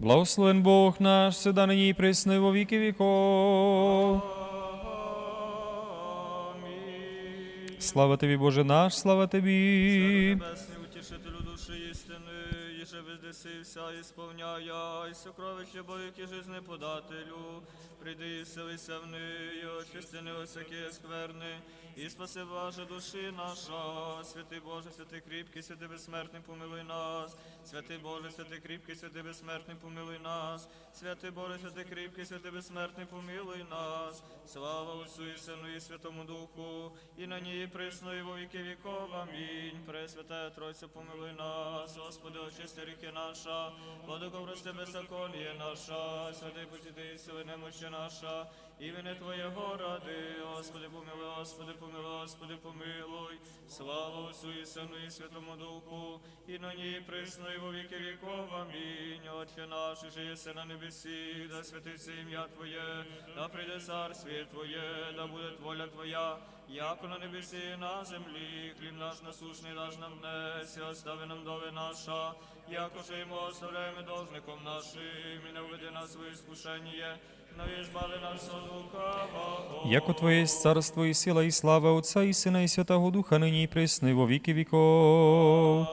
Благословен Бог наш, всегда нині і присно, і во віки віков. Слава тобі, Боже наш, слава тобі. Небесний утішителю душі істини, єже вездесився і сповняя, і сокровище Богики жизни подателю, прийди і селися в неї, очисти не всякі скверни, і спаси Боже душі наша, святий Боже, святий кріпкий, святий безсмертний, помилуй нас, святий Боже, святий кріпкий, святий безсмертний, помилуй нас, святий Боже, святий кріпкий, святий безсмертний, помилуй нас, слава Отцю і Сину і Святому Духу, і на ній присно, і во віки віков. Амінь. Пресвятая Тройця, помилуй нас, Господи, очисти ріки наша, владико прости беззаконніє наша, святий посіди і сили немощі наша, імені Твоєго ради, Господи, помилуй, Господи, помилуй, Господи, помилуй, слава Отцю і Сину і Святому Духу, і на ній присно, і во віки віков. Амінь. Отче наш, що на небесі, да святиться ім'я Твоє, да прийде царствіє Твоє, да буде воля Твоя, яко на небесі на землі, хліб наш насушний даш нам днес, і остави нам дови наша, яко же йому оставляємо должником нашим, і не введи нас у іскушення, Яко Твоє есть царство і сила, і слава Отця і Сина, і Святого Духа, нині і пресны, во веки веков.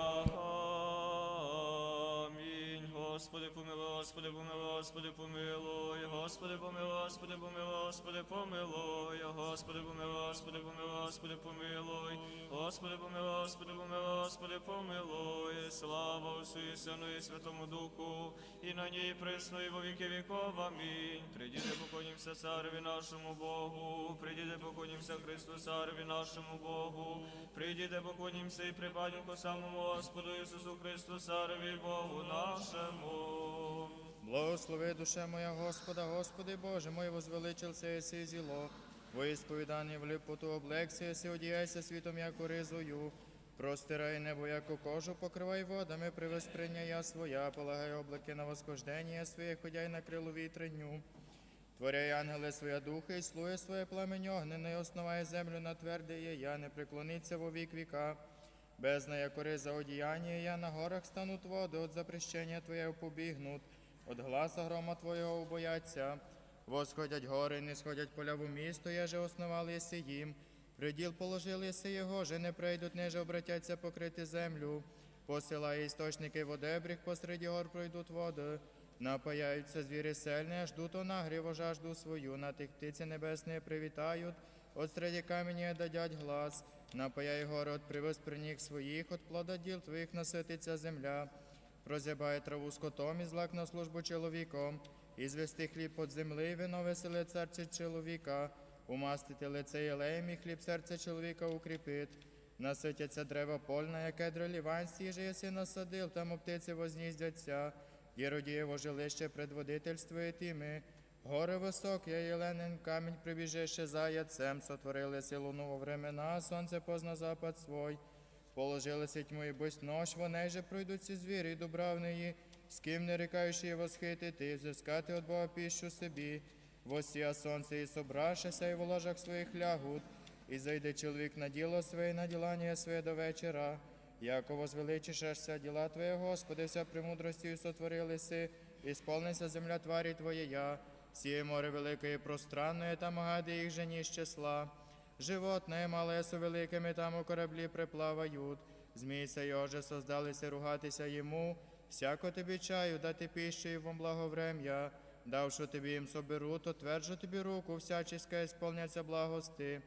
Господи, помилуй, Господи, помилуй, Господи, помилуй, Господи, помилуй, Господи, помилуй, Господи, помилуй, Господи, помилуй, Господи, помилуй, Господи, помилуй, Господи, помилуй, Господи, помилуй, слава Отцю і Сину і Святому Духу, і на ній присно, і во віки віков. Амінь. Придіде, поклонімся цареві нашому Богу, придіде, поклонімся Христу, цареві нашому Богу, придіде, поклонімся і припадемо самому Господу Ісусу Христу, цареві Богу нашому. Благослови душе моя Господа, Господи Боже мой, возвеличился єси зіло, во ісповіданні в липоту облекся, єси одіяйся світом, яко ризою, простирай небо, яко кожу, покривай водами, привесприння я своя, полагай облаки на восхождення своє, ходяй на крилу вітренню. Творяй ангели своя духи, і слує своє пламень огнене, основає землю на тверде є, я не преклониться во вік віка. Бездна, як за одіяння, я на горах стануть води, от запрещення Твоє побігнуть, от гласа грома Твоєго убояться. Восходять гори, не сходять поля в місто, я же основали єси їм. Приділ положили єси його, же не прийдуть, неже обратяться покрити землю. Посилає істочники в одебріх, посереді гор пройдуть води. Напаяються звірі сельні, аж дуто нагріво жажду свою, на тих птиці небесні привітають, от среди камені дадять глас. Напаяй гори от привез приніг своїх, от плода діл твоїх насититься земля. Прозябає траву скотом і злак на службу чоловіком, і звести хліб под земли, вино веселе серце чоловіка, умастити лице єлеєм, і хліб серце чоловіка укріпить. Наситяться дерева польна, яке дролівань сіже, єси насадив, там птиці возніздяться, Єродієво жилище предводительствує тіми. Гори високі, єленин камінь прибіжище за яцем, сотворили силу во времена, сонце позна запад свой. Положилися і бось нож, вони же пройдуть ці звірі, і дубравної, з ким не рекаючи восхитити, взискати от Бога піщу собі. Восія сонце і собрашися, і в ложах своїх лягут, і зайде чоловік на діло своє, на ділання своє до вечора. Яко возвеличишешся діла Твоє, Господи, вся премудростю сотворилися, і сповниться земля тварі Твоєя, сіє море велике і пространне, там гади їх жені з числа. Животне мале со великими там у кораблі приплавають. Змійся йоже создалися ругатися йому. Всяко тобі чаю дати піщу вам благоврем'я. Давши тобі їм соберу, то тверджу тобі руку, всяческа ісполняться благости.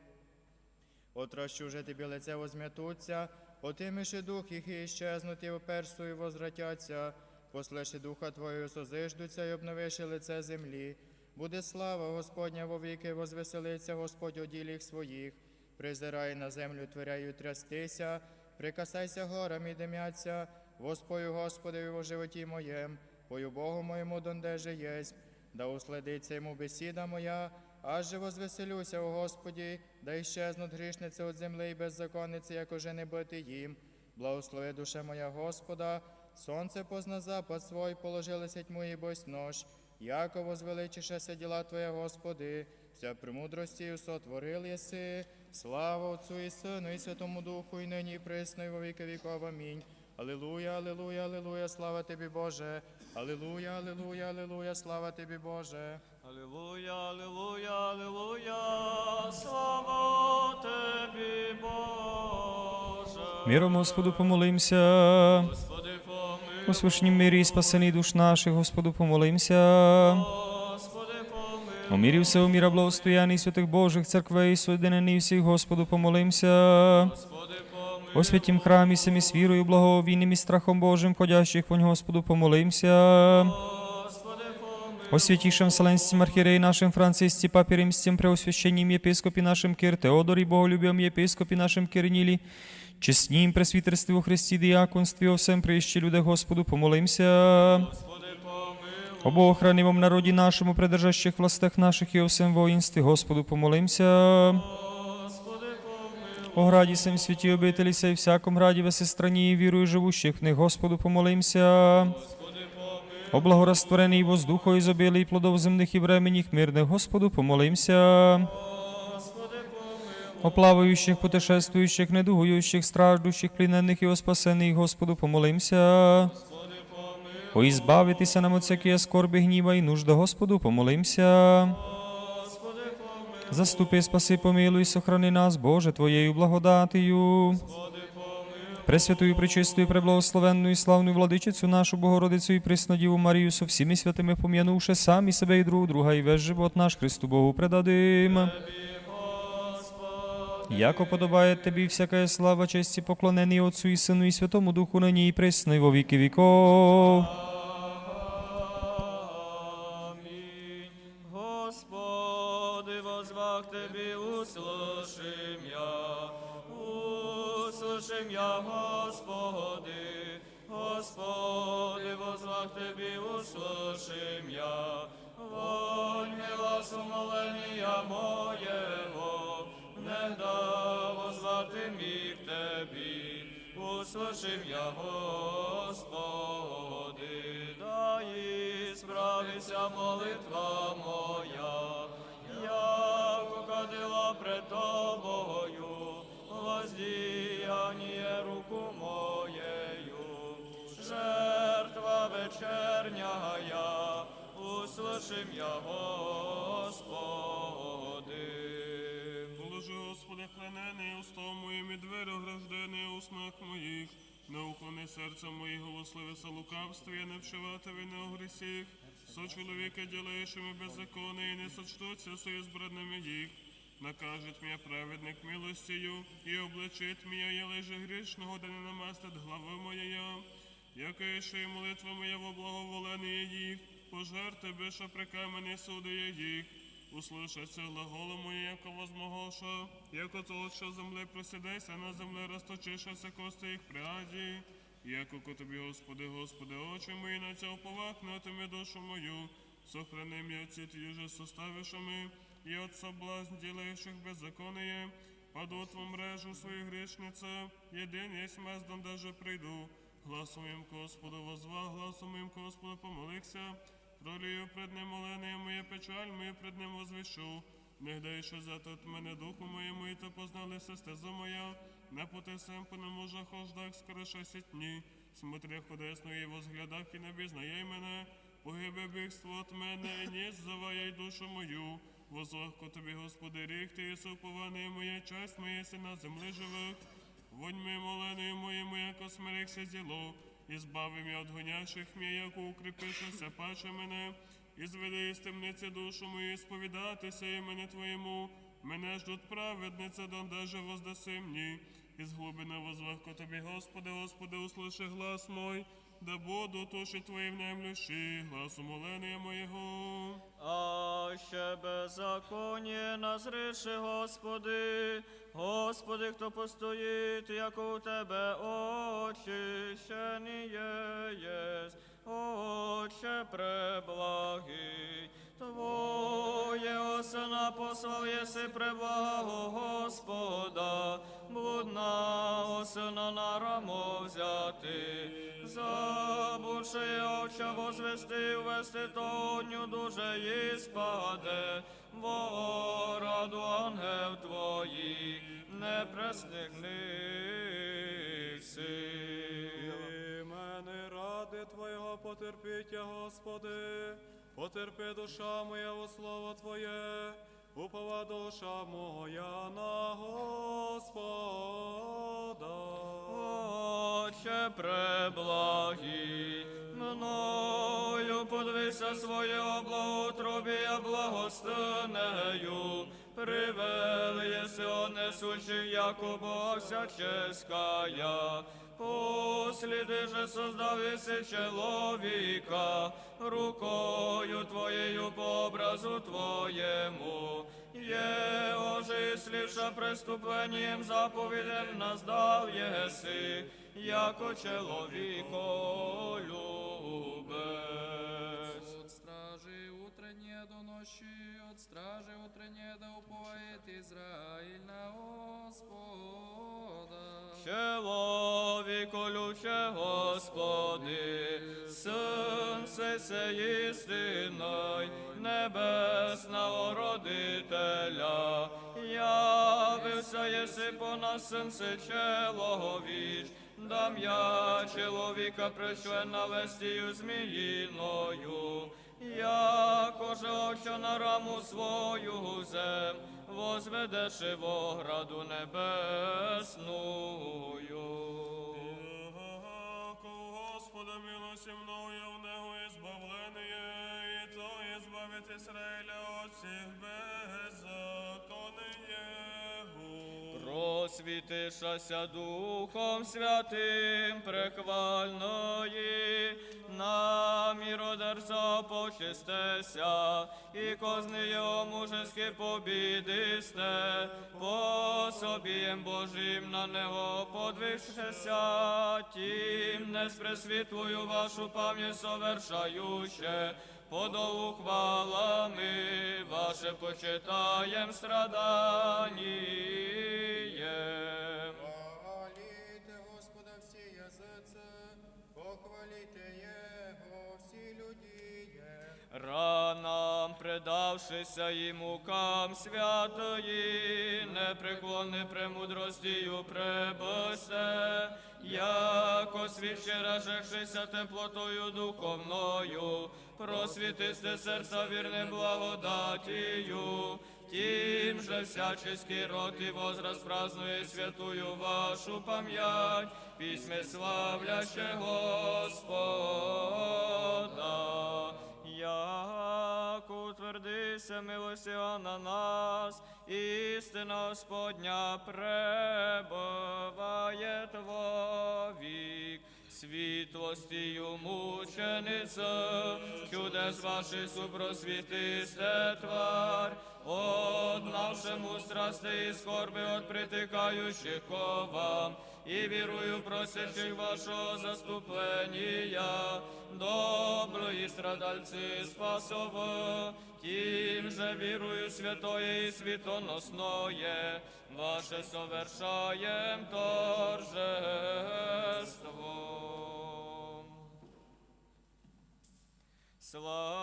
Отращу же тобі лице возм'ятуться, отимиши дух їх і щезнуть, і оперсу і возвратяться. Послеши духа Твою, созиждуться і обновиши лице землі. Буде слава Господня вовіки, возвеселиться Господь у діліх своїх. Призирай на землю, творяю трястися, прикасайся горам і димяться, воспою Господи во животі моєм, пою Богу моєму дондеже єсть, да уследиться йому бесіда моя, аж же возвеселюся у Господі, да іщезнуть грішниці від земли і беззаконниці, як уже не бити їм. Благослови душа моя Господа, сонце позна запад свой, положилися тьму і бось нож. Яко возвеличишеся діла Твоя, Господи, вся премудрості сотворил єси, слава Отцу і Сину, і Святому Духу, і нині, і присно, і во віки віков. Амінь. Алілуя, алілуя, алілуя, слава Тобі, Боже. Алілуя, алілуя, алілуя, слава тобі, Боже. Алілуя, алілуя, алілуя, слава тобі, Боже. Миром Господу помолимся. У свишнім мирі і спасений душ наших, Господу помолимся. У мірі всього міра благостояння святих Божих церквей, соєдинений всіх, Господу помолимся. О святім храмі, самі з вірою, благовійним і страхом Божим, ходящих вонь Господу помолимся. О святейшем Вселенском архиерее нашим Франциске, Папе Римским, Преосвященним епископе нашим Кир Теодоре, Боголюбем епископе нашим Кирниле, честнім пресвітерстві у Христі, діяконстві, о всем прище люди Господу помолимся. Господи, помилуй, О Богохранимом народі нашому, придержащих властях наших і о всем воїнстві, Господу помолимся. Господи, помилуй, О граді сем святі обителі сей всяком граді весе страні і вірою живущих них, Господу помолимся. О благорастворений воздуху ізобілий плодов земних і временіх мирних, Господу помолимся. О плаваючих, путешествуючих, недугуючих, страждущих, плінених і о спасених, Господу помолимся. О ізбавитися нам от всякої скорби, гніва і нужда, Господу помолимся. Заступи, спаси, помилуй, сохрани нас, Боже, Твоєю благодатію. Пресвятую, пречистую, преблагословенну і славну владичицю нашу Богородицю і приснодіву Марію со всіми святими пом'янувши самі себе і друг друга, і весь живот наш Христу Богу предадим. Яко подобає тобі всяка слава, честь і поклонені Отцу і Сину і Святому Духу нині і присно, і во віки віков. Амінь. Господи, возвах Тебе, услышим я, услышим я, Господи, Господи, возвах Тебе, услышим я, вонь міг Тебі, услышим я, Господи, да і справиться молитва моя, яко кадила пред Тобою, воздіяння руку моєю, жертва вечерняя, услышим я, Господи. Хранений устом моїм і двері ограждений у снах моїх. Не уклони серця моєго восливися лукавстві, не вшивати вини у грісіх. Со чоловіка ділаючими беззаконні, і не сочтуться сої збраними їх. Накажуть мені праведник милостію, і обличить мені, я лиже грішного, да не намастить глави моєя. Яке ще й молитва моя во благоволення їх, пожар тебе, що прикамені суди їх. Услышаться глаголу моє, яко возмогоша, яко то, що земли просідайся, на землі розточишася кости їх пряді. Яко ко тобі, Господи, Господи, очі мої на цього повахнутиме душу мою, сохрани м'я ці ті же составишами, і от соблазн ділаючих беззаконие, падут в мрежу свою грішниця, єдин єсть мездом даже прийду. Гласом моїм Господу возва, гласом моїм Господу помолився, Пролію пред ним моление моє печаль, моє пред ним возвішу. Не дай, що зато мене духу моєму, і то позналися стеза моя. Не потисем по неможах ождах скорише сітні. Смотря ходесно і возглядах, і не бізнає мене. Погибе бігство от мене, і ніс заваяй душу мою. Возвахку тобі, Господи, ріг, ти єси упований моя часть, моя си на землі живих. Вонь ми моленою моєму, яко смирихся зіло, і збави м'я от гонящих мій, яко укріпишися, паче мене, і зведи із темниці душу мою, і сповідатися імені Твоєму. Мене ждуть праведниця, даже воздаси мені. Із глибини возвахку тобі, Господи, Господи, услыши глас мой, да буду туші Твої внемлющі, глас умолення моєго. А ще беззаконні назриши, Господи, Господи, хто постоїть, як у Тебе очищені єсть, Отче преблагий, Твоє Сина послав єси преблаго Господа, блудна осина на рамо взяти, забувши оча возвести, ввести тоню дуже їй спаде, во раду ангел твоїх, не пресних сил. Мене ради Твоєго потерпіть, Господи, потерпи душа моя во слово Твоє, упова душа моя на Господа. Отче преблагий, мною подвися своє благоутробі, я благостинею, привели єси несущих, яко Бога всяческая. Посліди же создав єси чоловіка, рукою Твоєю по образу Твоєму. Є ожислівша преступленням заповідем наздав єси, яко чоловіко любець. До ночи, от стражи утреннее да уповает Израиль на Господа. Чоловіко люче Господи, Сонце се істиной, небесного родителя, явився єси по нас сенце чоловіч, дам я чоловіка прищвена вестію зміїною, якоже очо на раму свою зем, возведеш і вограду небесную. Яко Господа милості мною в него ізбавлення, і то избавит Израиля от всіх беззаконий Його. Просвітишася Духом Святим прехвальної, намір одерця почистеся, і козни його мужески побідисте, пособієм Божим на нього подвищеся, тім не спресвітлую вашу пам'ять совершающе, подолу хвалами ваше почитаєм страданієм. Ранам, предавшися і мукам святої, непреклонне премудростію пребосе, яко свідче жехшися теплотою духовною, просвітисте серця вірним благодатію, тим же всяческий род і возраст празднує святую вашу пам'ять, письме славляще Господа. Як утвердися милосія на нас, істина Господня пребуває вовік. Світлостію мучениця, чудес ваших супросвітисте твар, однавшему страсти і скорби от притикаючих ко вам, і вірую просячих вашого заступлення, доброї страдальці спасово, тим же вірую святое і світоносное, ваше совершаєм торжество. Слава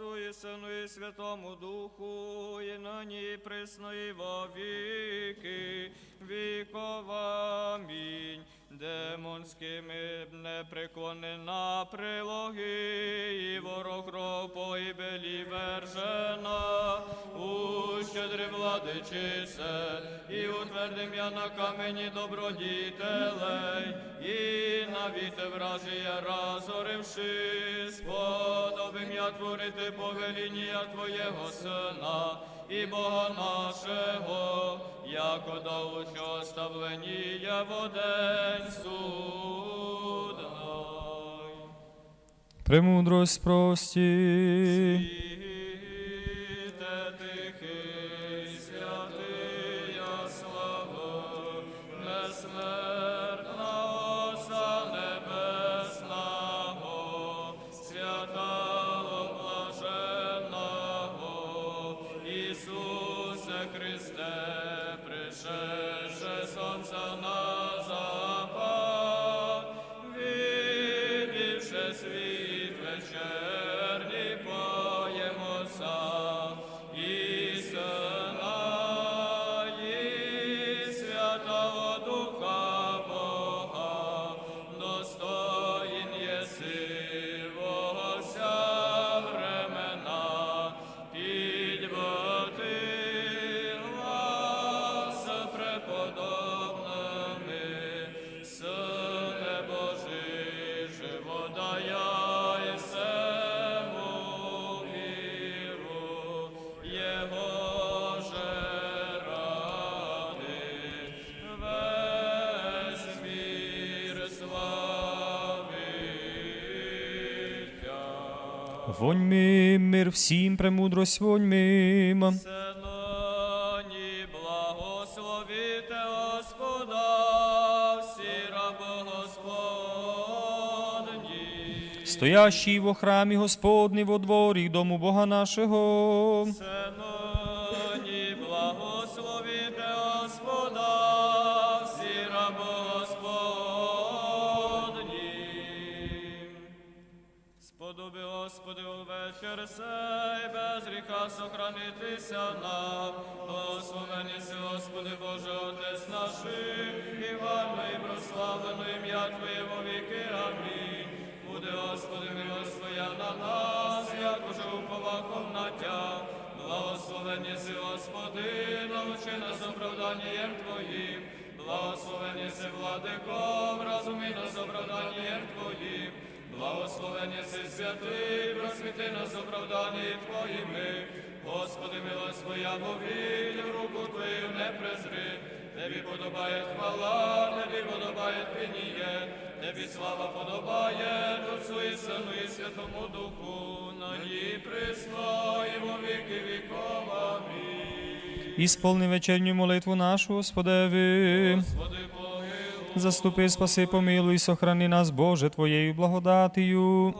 Отцу і Сину і Святому Духу, і нині і присно і во віки віков. Амінь. Демонськими непреклонена прилоги, і ворог кров погибелі вержена, у щедрі владичице, і утвердим я на камені добродітелей, і навіте вражія разоривши, сподобим я творити повеління Твоєго Сина і Бога нашого, яко до учого ставлення в день судной. Премудрость прости. Вонь мим, мир всім, премудрость вонь мим. Синоні благословіте Господа, всі раби Господні. Стоящий во храмі Господні во дворі дому Бога нашого. Синоні благословіте Господа, увечір сей, без гріха сохранитися нам. Благословені Господи, Боже, Отець наших, і вально і прославлено ім'я Твоє во віки. Амінь. Буде, Господи, милость Твоя на нас, як уже уповаком на Тя. Благословені си, Господи, научи нас оправданням Твоїм. Благословені си, владиком, разуми нас оправданням Твоїм. Благословені си святий, просвіти нас оправданні Твоїми. Господи, милость Твоя повіль, руку Твою не презри. Тебі подобає хвала, Тебі подобає пініє, Тебі слава подобає, Отцу і Сину і Святому Духу, присно і во віки віков. Амінь. Ісполни вечерню молитву нашу, Господеви. Господи, Заступи, спаси, помилуй, сохрани нас, Боже, Твоєю благодатію.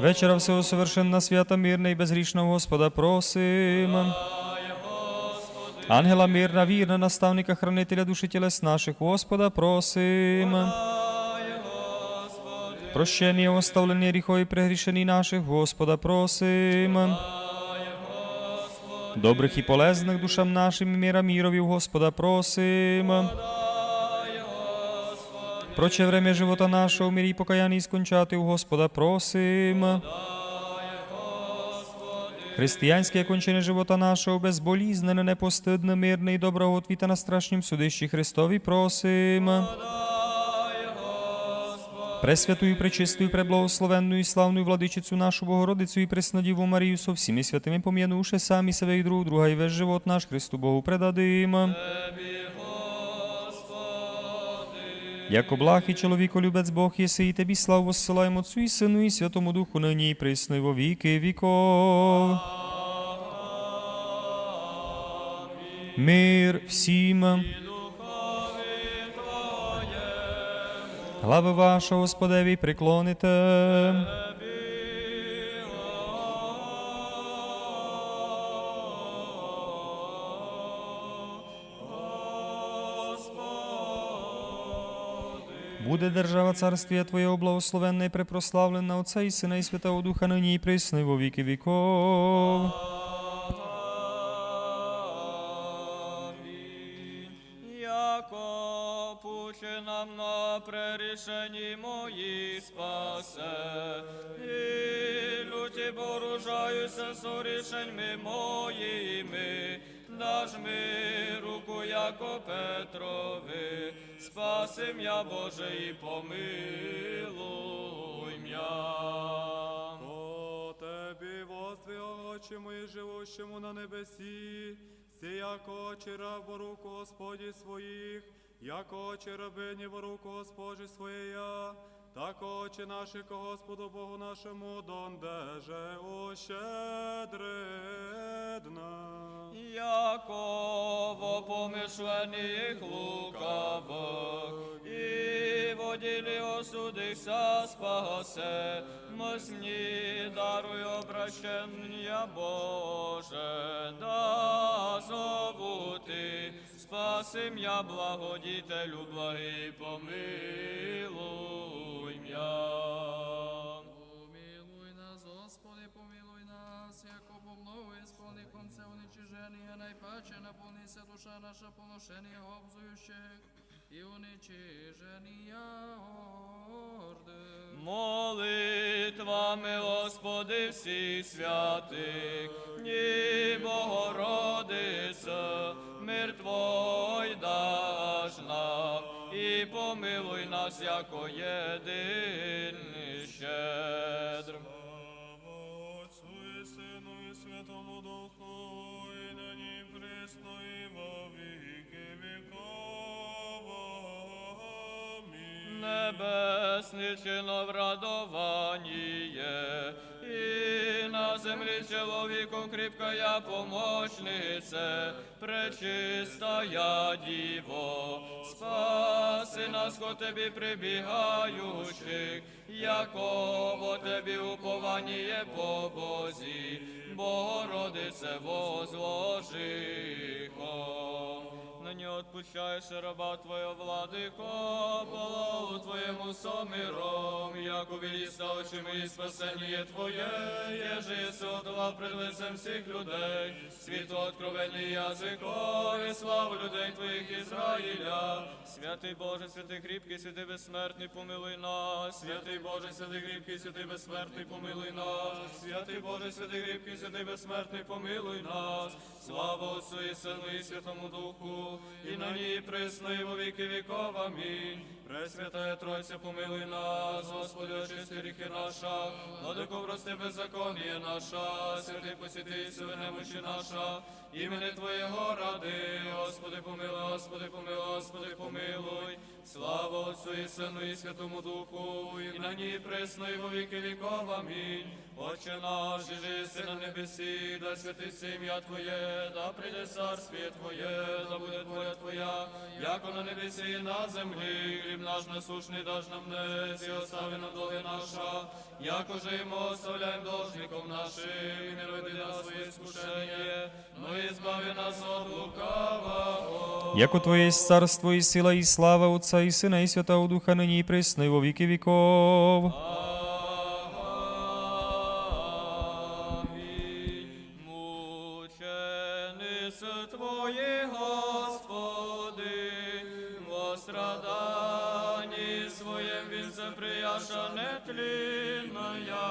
Вечора всього совершенна свята, мирна і безгрішного Господа просим. Ангела мирна, вірна, наставника, хранителя душі тілес наших, Господа просим. Прощення, оставлені гріхові прегрішені наших, Господа просим. Добрих і полезних душам нашим і міра міровів, Господа просим. Проче время живота нашого в мирі і покаянні скончати у Господа просим. Християнське кончене живота нашого безболізнене, непостидне, мирне і доброго отвіта на страшнім судищі Христові просим. Пресвятую, пречистую, преблагословенную і славную владичицю нашу Богородицю і Преснодіву Марію со всіми святими пом'янувши самі себе і друг друга, і весь живот наш Христу Богу предадим. Тебі, Господи, Як і чоловіко-любець Бог єси, і тобі славу воссилаємо Отцю і Сину і Святому Духу нині і присно, во віки віков. Мир всім. Глави ваша, Господеві, приклоните. Буде держава царствія Твоєго благословенна і препрославлена Отця і Сина і Святого Духа нині і присно, во віки віков. Прерішенні мої спасе, і люті з рішеньми моїми, даж ми руку, яко Петрови, спасим я Боже і помилуй м'я. О Тебі, возві, очі мої, живущому на небесі, сі яко очі раб во руку Господі своїх, яко очі рабині во руку Господі своєя, так очі наші ко Господу Богу нашому, дондеже ощедридна. Яково помишлених лукавих, і воділі осудися спасе, мосні даруй обращення Боже, да забути, спасим я благодітелю благий, помилуй м'я. Помилуй нас, Господи, помилуй нас, яко сповни конце уничиження, найпаче наповнися душа наша поношення обзуючих і уничиження орди. Молитвами, Господи, всіх святих, ні Богородице, мир Твой даш нам, і помилуй нас, яко єдиний щедр. Слава Отцу і Сину і Святому Духу, і нині присно, і во віки віков. Амінь. Не небесный чинов радование, и на земле человеком крепкая помощница, пречистая Диво, спаси нас ко Тебе прибігаючих, якого Тебе упование по Бозі, Богородице возложихо. Не отпущаешь раба Твоего, владыко, полову Твоему сомиром, яко велиста очами и спасение Твое, еже еси отдавав пред лицем всех людей, світу откровені язиков і славу людей Твоїх Ізраїля. Святий Боже, святий кріпкий, святий безсмертний, помилуй нас, святий Боже, святий кріпкий, святий безсмертний, помилуй нас, святий Боже, святий кріпкий, святий безсмертний, помилуй нас, слава Отцу і Сину і Святому Духу, і на ній присно, і віки віков. Амінь. Пресвятая Тройця, помилуй нас, Господи, очисти гріхи наша, владико прости беззаконніє наша, святий посвятий, сили немощі наша, імени Твоєго ради, Господи, помилуй, Господи, помилуй, Господи, помилуй, слава Отцу і Сину і Святому Духу, і на ній присно, і во віки віков. Амінь. Отче наш, жиси си на небесі, да святиться ім'я Твоє, да прийде царствіє Твоє, да буде воля Твоя, яко на небесі і на землі, хліб наш насушний даж нам днес, і остави нам долги наша, яко же йому оставляємо должником нашим, і не роди нас своє скушення, но і збави нас от лукавого. Яко Твоє есть царство и сила и слава Отца и Сына и Святого Духа, ныне и пресно, и во веки веков. Амінь. Мученице прияша нетлінная,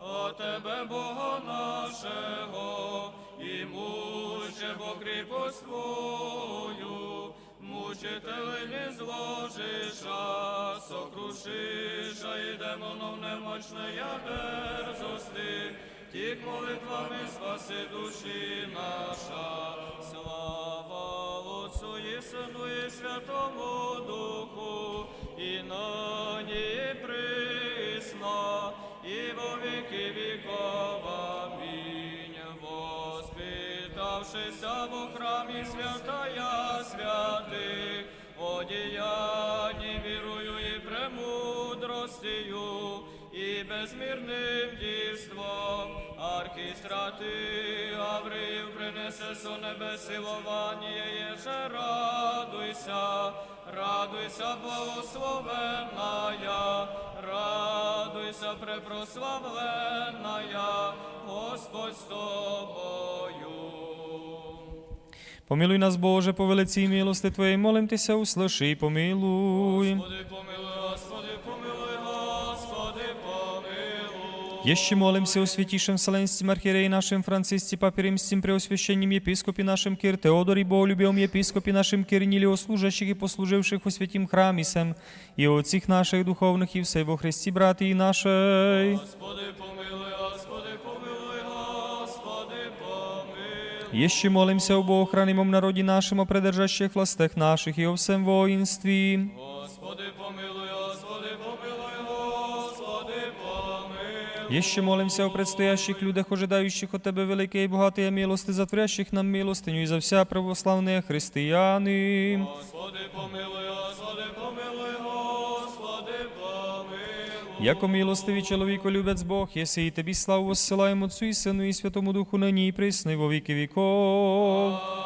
о Тебе, Бога нашого, і муче Бо кріпость Твою, не зложиша, сокрушиша і демонов немощная дерзости, тих молитвами спаси душі наша, слава Отцу і Сину і Святому нині присно, і во віки віков. Амінь. Воспитавшися в храмі святая святих, одіянні вірую і премудростію, і безмірним дійством, архістрати Гавриїв принесе со небес силування, єже радуйся, радуйся, благословенная, радуйся, препрославленная, Господь з тобою. Помилуй нас, Боже, по велиці милости Твоєї, молим Тися, услыши і помилуй. Помилуй, Господи, Еще молимся о святейшем Вселенском архиерее нашим Франциске, Папе Преосвященнем епископе нашим Кир Теодоре, Боголюбивом епископе нашим Кирниле, о служащих и послуживших во святим храме сем, и о отцах наших духовных и всей во Христе, братья нашей. Господи, помилуй, Господи, помилуй, Господи, помилуй. Еще молимся об охранимом народе нашем, о придержащих властях наших и о всем воинстве. Господи, помилуй, Еще молимся о предстоящих людях, ожидающих от Тебе великие и богатые милости, затворящих нам милостыню и за вся православные христианы. Господи, помилуй, Господи, помилуй, Господи, помилуй. Яко милостивый человеку любец Бог, если и Тебе славу воссылаем Отцу и Сыну и Святому Духу, ныне и пресно и во веки веков.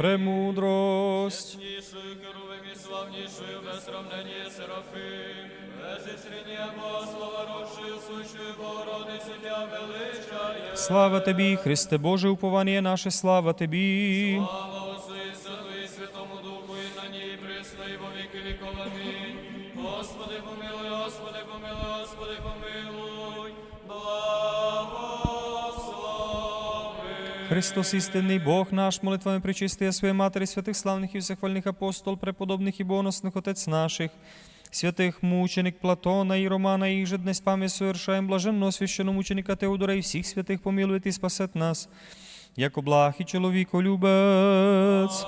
Премудрость. Яснішою керувим і славнішою, без сравнення Серафим, без ісріння Бога, росшою, сущою Богородицю Тя величає. Слава Тобі, Христе Боже, упование наше, слава Тобі. Слава Христос, истинный Бог наш, молитвами пречистия Своей Матери, святых славных и всехвальных апостол, преподобных и бонусных Отец наших, святых мученик Платона и Романа, и же днес память совершаем блаженно священномученика Теодора и всех святых помилует и спасет нас, яко благ и человеколюбец.